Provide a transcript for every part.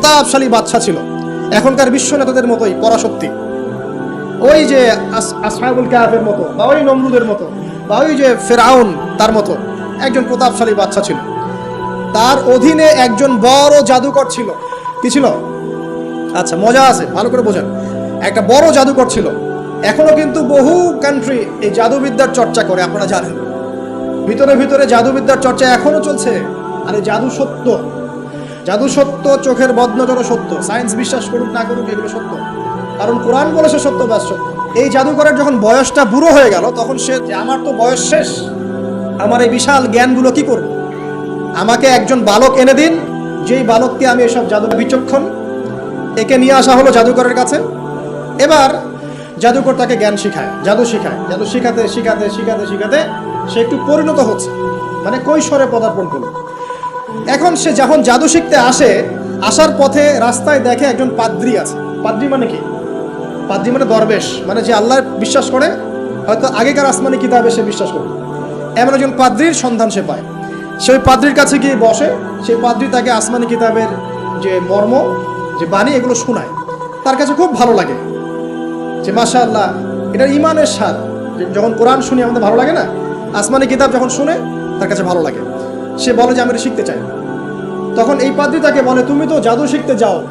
প্রতাপশালী বাচ্চা ছিল। এখনকার বিশ্ব নেতাদের মতোই, পরাশক্তি। ওই যে আস- আসহাবুল কাহাফের মতো, বা ওই নমরুদের মতো, বা ওই যে ফেরাউন তার মতো, একজন প্রতাপশালী বাচ্চা ছিল। তার অধীনে একজন বড় জাদুকর ছিল। কি ছিল? আচ্ছা মজা আছে, ভালো করে বোঝেন। একটা বড় জাদুকর ছিল। এখনও কিন্তু বহু কান্ট্রি এই জাদুবিদ্যার চর্চা করে, আপনারা জানেন। ভিতরে ভিতরে জাদুবিদ্যার চর্চা এখনও চলছে। আর এই জাদু সত্য। জাদু সত্য, চোখের বদনজরও সত্য। সায়েন্স বিশ্বাস করুক না করুক, এগুলো সত্য। কারণ কোরআন বলেছে সত্য ব্যাস সত্য। এই জাদুকরের যখন বয়সটা বুড়ো হয়ে গেল, তখন সে আমার তো বয়স শেষ, আমার এই বিশাল জ্ঞানগুলো কি করব? আমাকে একজন বালক এনে দিন, যেই বালককে আমি এসব জাদু বিচক্ষণ, একে নিয়ে আসা হলো জাদুকরের কাছে। এবার জাদুকর তাকে জ্ঞান শিখায়, জাদু শিখায়। জাদু শিখাতে শিখাতে শিখাতে শিখাতে সে একটু পরিণত হচ্ছে। মানে কৈশোরে পদার্পণ করল। এখন সে যখন জাদু শিখতে আসে, আসার পথে রাস্তায় দেখে একজন পাদ্রি আছে। পাদ্রি মানে কি? পাদ্রি মানে দরবেশ মানে যে আল্লাহ বিশ্বাস করে, হয়তো আগেকার আসমানি কিতাবে সে বিশ্বাস করে। এমন একজন পাদ্রির সন্ধান সে পায়। সে ওই পাদ্রির কাছে গিয়ে বসে, সেই পাদ্রি তাকে আসমানি কিতাবের যে মর্ম, যে বাণী, এগুলো শোনায়। তার কাছে খুব ভালো লাগে। যে মাশা আল্লাহ এটা ইমানের স্বাদ যখন কোরআন শুনি, আমাদের ভালো লাগে না? আসমানি কিতাব যখন শুনে, তার কাছে ভালো লাগে। সে বলে যে আমি শিখতে চাই তখন এই পাদ্রী তাকে বলে, তুমি তো জাদু শিখতে যাও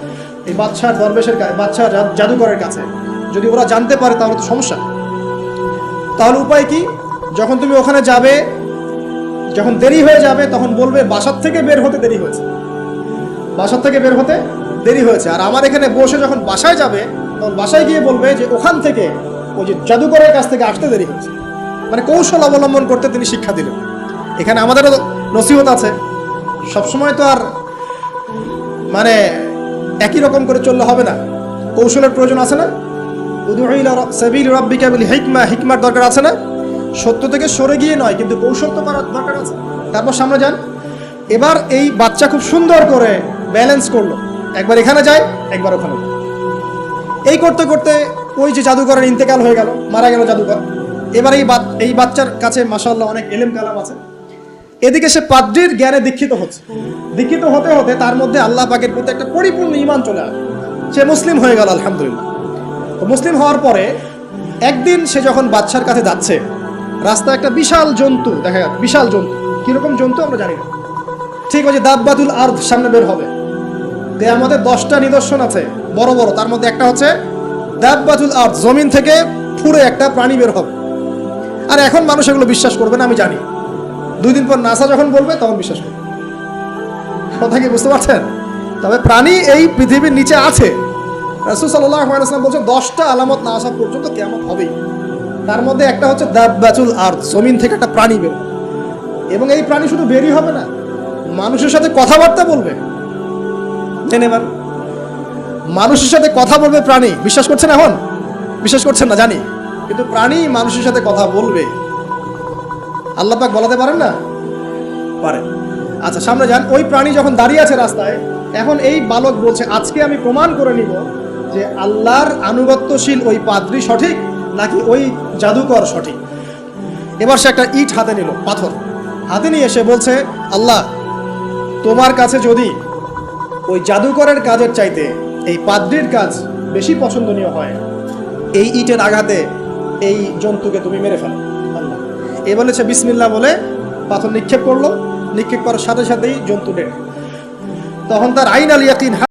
এই বাচ্চার দরবেশের বাচ্চার জা- জাদুকরের কাছে। যদি ওরা জানতে পারে তাহলে তো সমস্যা। তাহলে উপায় কি? যখন তুমি ওখানে যাবে, যখন দেরি হয়ে যাবে, তখন বলবে, বাসার থেকে বের হতে দেরি হয়েছে। বাসার থেকে বের হতে দেরি হয়েছে। আর আমার এখানে বসে যখন বাসায় যাবে, তখন বাসায় গিয়ে বলবে যে, ওখান থেকে ওই যে জাদুকরের কাছ থেকে আসতে দেরি হয়েছে। মানে কৌশল অবলম্বন করতে তিনি শিক্ষা দিলেন। এখানে আমাদেরও নসিহত আছে। সবসময় তো আর মানে একই রকম করে চললে হবে না। কৌশলের প্রয়োজন আছে না? সাবিল রাব্বিকা বিল হিকমা, হিকমার দরকার আছে না? সত্য থেকে সরে গিয়ে নয়, কিন্তু কৌশল তো করার দরকার আছে। তারপর সামনে যান। এবার এই বাচ্চা খুব সুন্দর করে ব্যালেন্স করল। একবার এখানে যায়, একবার ওখানে। এই করতে করতে ওই যে জাদুকরের ইন্তেকাল হয়ে গেল, মারা গেল জাদুকর এবার এই এই বাচ্চার কাছে মাসাল্লাহ অনেক এলেম কালাম আছে। এদিকে সে পাদ্রির জ্ঞানে দীক্ষিত হচ্ছে। দীক্ষিত হতে হতে তার মধ্যে আল্লাহ পাকের প্রতি একটা পরিপূর্ণ ইমান চলে আসে। সে মুসলিম হয়ে গেল, আলহামদুলিল্লাহ। তো মুসলিম হওয়ার পরে একদিন সে যখন বাচ্চার কাছে যাচ্ছে, রাস্তায় একটা বিশাল জন্তু, দেখা যাচ্ছে, বিশাল জন্তু। কীরকম জন্তু আমরা জানি না। ঠিক আছে দাব্বাতুল আর সামনে বের হবে। যে আমাদের দশটা নিদর্শন আছে, বড় বড়। তার মধ্যে একটা হচ্ছে দাব্বাতুল আর জমিন থেকে ফুরে একটা প্রাণী বের হবে। আর এখন মানুষ এগুলো বিশ্বাস করবে না, আমি জানি। দুই দিন পর নাসা যখন বলবে, তখন বিশ্বাস করবে। কথা কি বুঝতে পারছেন? তবে প্রাণী এই পৃথিবীর নিচে আছে। রাসুল সাল্লাম বলছেন, দশটা আলামত না আসা পর্যন্ত কেমন হবেই। তার মধ্যে একটা হচ্ছে দাব্বাতুল আর জমিন থেকে একটা প্রাণী বের এবং এই প্রাণী শুধু বেরই হবে না, মানুষের সাথে কথাবার্তা বলবে। জেনে এবার মানুষের সাথে কথা বলবে প্রাণী। বিশ্বাস করছেন এখন? বিশ্বাস করছেন না, জানি। কিন্তু প্রাণী মানুষের সাথে কথা বলবে। আল্লাহ পাক বলাতে পারেন না? পারে আচ্ছা সামনে যান। ওই প্রাণী যখন দাঁড়িয়ে আছে রাস্তায়, এখন এই বালক বলছে, আজকে আমি প্রমাণ করে নিব যে আল্লাহর আনুগত্যশীল ওই পাদ্রী সঠিক নাকি ওই জাদুকর সঠিক? এবার সে একটা ইট হাতে নিল, পাথর। হাতে নিয়ে এসে বলছে, আল্লাহ, তোমার কাছে যদি ওই জাদুকরের কাজের চাইতে এই পাদ্রির কাজ বেশি পছন্দনীয় হয়, এই ইটের আঘাতে এই জন্তুকে তুমি মেরে ফেলো। এ বলেছে বিসমিল্লা বলে পাথর নিক্ষেপ করল। নিক্ষেপ করার সাথে সাথেই জন্তু ডেট তখন তার আইন আল ইয়াকিন